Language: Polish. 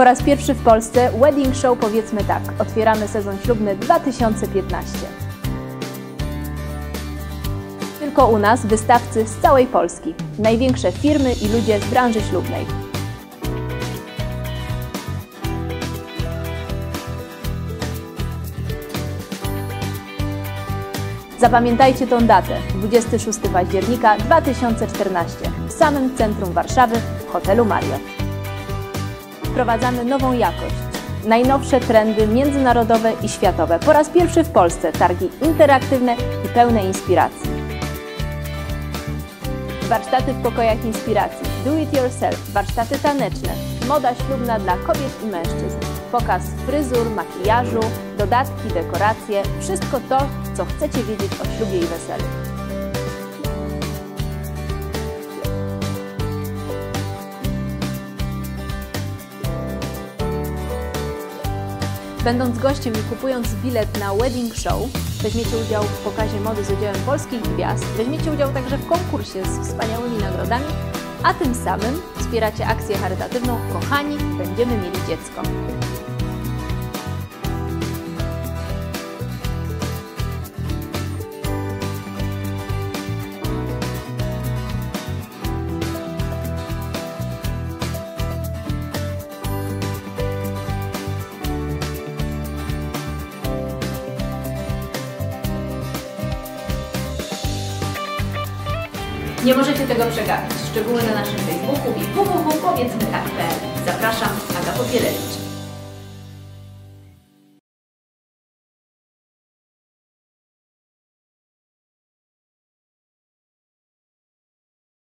po raz pierwszy w Polsce Wedding Show Powiedzmy Tak. Otwieramy sezon ślubny 2015. Tylko u nas wystawcy z całej Polski. Największe firmy i ludzie z branży ślubnej. Zapamiętajcie tą datę 26 października 2014 w samym centrum Warszawy w hotelu Marriott. Wprowadzamy nową jakość. Najnowsze trendy międzynarodowe i światowe. Po raz pierwszy w Polsce targi interaktywne i pełne inspiracji. Warsztaty w pokojach inspiracji. Do it yourself. Warsztaty taneczne. Moda ślubna dla kobiet i mężczyzn. Pokaz fryzur, makijażu, dodatki, dekoracje. Wszystko to, co chcecie wiedzieć o ślubie i weselu. Będąc gościem i kupując bilet na Wedding Show, weźmiecie udział w pokazie mody z udziałem polskich gwiazd, weźmiecie udział także w konkursie z wspaniałymi nagrodami, a tym samym wspieracie akcję charytatywną Kochani, będziemy mieli dziecko. Nie możecie tego przegapić. Szczegóły na naszym Facebooku i www.powiedzmytak.pl. Zapraszam, Aga Popielewicz.